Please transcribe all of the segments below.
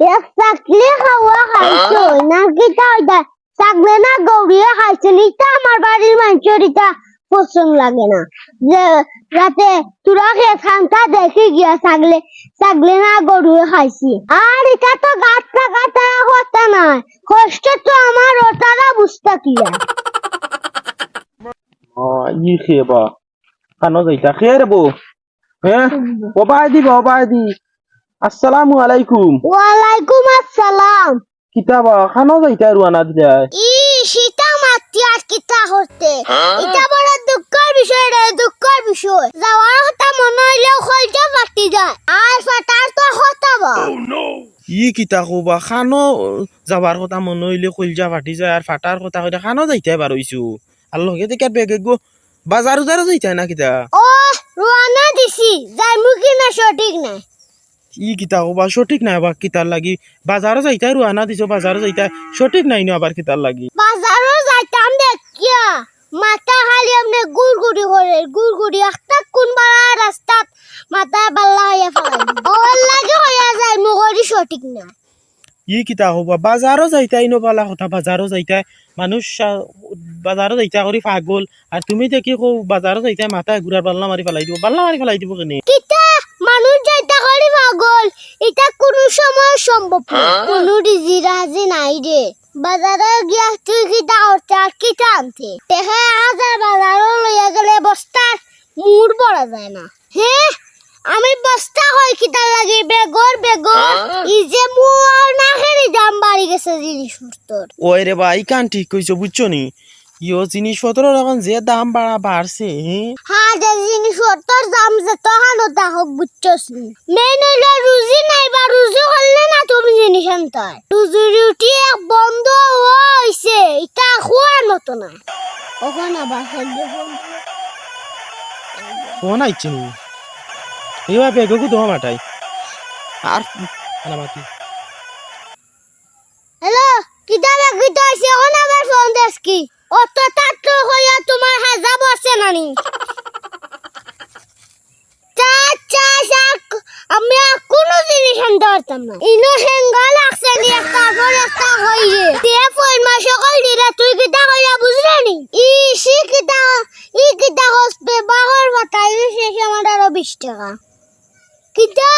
এক চাকলি খাওয়া না গৌরিয়ে খাইছে নিতা আমার বাড়ির মানুষের লাগে না যে রাতে তোরা খে গিয়া চাকলে না গরুয়ে খাইছি আর এটা তো গাছ কথা নয় কষ্ট তো আমার ওটারা বুঝতে কিয়া ই খেয়ে বা কানো আসসালামু আলাইকুম। ওয়ালাইকুম আসসালাম। কিতাবা খানো যাইতা রুয়ানা দিলাই ই সীতা মাতি আর কিতা করতে এটা বড় দুঃখের বিষয় রে দুঃখের বিষয়। যাওয়ার কথা মনে হইলেও খলটা ফাটি যায়। আর ফাটার তো হতাবা ই কিতা কবা খানো যাবার কথা মনে হইলে কলজা ফাটি যায় আর ফাটার কথা কইতা খানো যাইতাই পারইছো আর লগে দেখার বেগে গো বাজার উজারও যাইতাই না কিতা? ও রোয়ানা দিছি। যাই মুখি না সঠিক নাই। ই কিতা কবা সঠিক নাই আবার কিতার লাগি। বাজারও যাইতাই রুয়ানা দিছো বাজারও যাইতাই। সঠিক নাই নো আবার কিতার লাগি। বাজারও যাইতাম দেখিয়া মাথা খালি আমনে গুড়গুড়ি করে গুড়গুড়ি একটা কোন বাড়া রাস্তাত মাথা বাল্লা হইয়া ফেলাই ওর লাগে হইয়া যায় মুখরি সঠিক না ই কিতা হবা বাজারও যাইতাই নো বালা কথা বাজারও যাইতাই। মানুষ বাজারও যাইতা করি পাগল। আর তুমি দেখি কো বাজারও যাইতাই মাথা ঘুরার পাল্লা মারি ফেলাই দিব পাল্লা মারি ফেলাই দিব কেনে কিতা মানুষ যাইতা করি পাগল এটা কোনো সময় সম্ভব না। কোনো রিজিরাজি নাই রে। বাজারে গিয়া তুই আর কিতা আনতে টেকা হাজার বাজারও লইয়া গেলে বস্তার মুড় পড়া যায় না। হ্যাঁ আমি বস্তা হয় কিতা লাগে বেগর বেগর? ই যে না খেলি দাম বাড়ি গেছে জিনিসপত্র। ওই রে ভাই কান ঠিক কইছো বুঝছ নি? ইও জিনিসপত্র এখন যে দাম বাড়া বাড়ছে হ্যাঁ যে জিনিসপত্র দাম যে তহানো তা হোক বুঝছস মেন হইল রুজি নাই বা রুজি করলে না তুমি জিনিস আনতে রুজি রুটি এক বন্ধ হইছে এটা খোয়ার মতো না। ওখানে আবার খাদ্য ফোন আইছে নি এবার বেগকু দোয়া মাটাই আর মাতি হ্যালো কিতা লাগি তো আছে এখন আবার ফোন দেস কি? অত তাত্র হইয়া তোমার হাজাব আছে নানি। আমি আর কোনো জিনিস আনতে পারতাম না। ইনো হেঙ্গা লাগছে নি একটা পর একটা হইরে তে ফোন মা সকাল দিরা তুই কিতা কইরা বুঝলি নি? ই সি কিতা ই কিতা হসবে বাগর বাতাই শেষে আমার আরও বিশ টাকা। কিতা?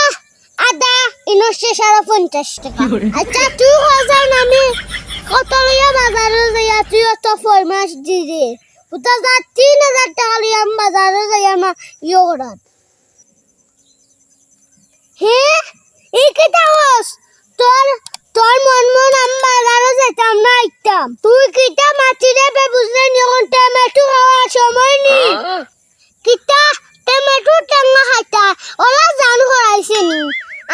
আদা ইনো শেষ আরও পঞ্চাশ টাকা। আচ্ছা তুই হাজার নামে কত লইয়া বাজারে যাইয়া তুই অত ফরমাস দি যা তিন হাজার টাকা লইয়া আমি বাজারে যাইয়া মা ইয়ে হে এই কিতা হস তোর তোর মন মন আমি বাজারে যাইতাম না আইতাম। তুই কিতা মাটি দেবে বুঝলে নি এখন টমেটো খাওয়ার সময় নি? কিতা টমেটো টেঙ্গা খাইতা? ওরা জান করাইছে নি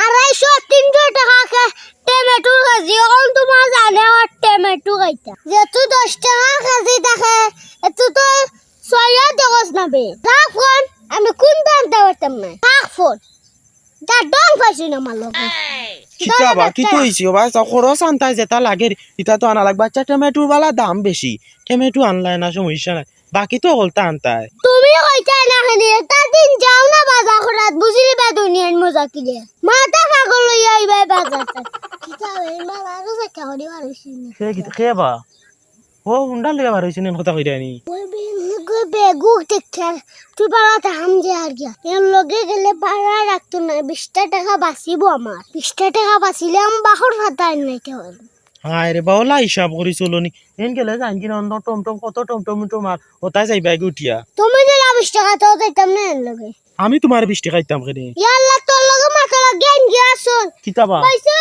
আড়াইশো তিনশো টাকা কে টমেটো কেজি এখন তোমার জানে আর টমেটো খাইতা যেহেতু দশ টাকা কেজি থাকে এতো তো ছয় দশ নাবে ফোন আমি কোন আনতে পারতাম না। রাখ ফোন। যা ডং পাইছি না আমার কিতা কি তো হইছে বা খরচ আনতাই যেটা লাগে। ইটা তো আনা লাগবে। আচ্ছা টমেটোর বালা দাম বেশি টমেটো আনলাই না সমস্যা নাই। বাকি তো হলতা আনতাই। তুমি কইতা না খানি তা দিন যাও না বাজার করাত বুঝলি বা দুনিয়ার মজা কি দে মাথা পাগল লইয়া আইবা বাজার কিতা এই বাজারও যাইতা করি পারিস না সে কিতা খে ও হুন্ডা লেগে বার হইছে কথা কইরা নি। বেগু তুই আর গিয়া। এর লগে গেলে পাড়া রাখতো না বিশটা টাকা বাঁচিব আমার বিশটা টাকা বাঁচিলে আমি বাহর হায় রে হিসাব করি চলনি। এন গেলে জান কি অন্য টমটম কত টমটম টমার ওটাই উঠিয়া। তুমি দিলা বিশ টাকা তো যাইতাম না এর লগে? আমি তোমার বিশ টাকা ইতাম কেনে? ইয়াল্লা তোর লগে মাথা গিয়া কিতাবা? পয়সা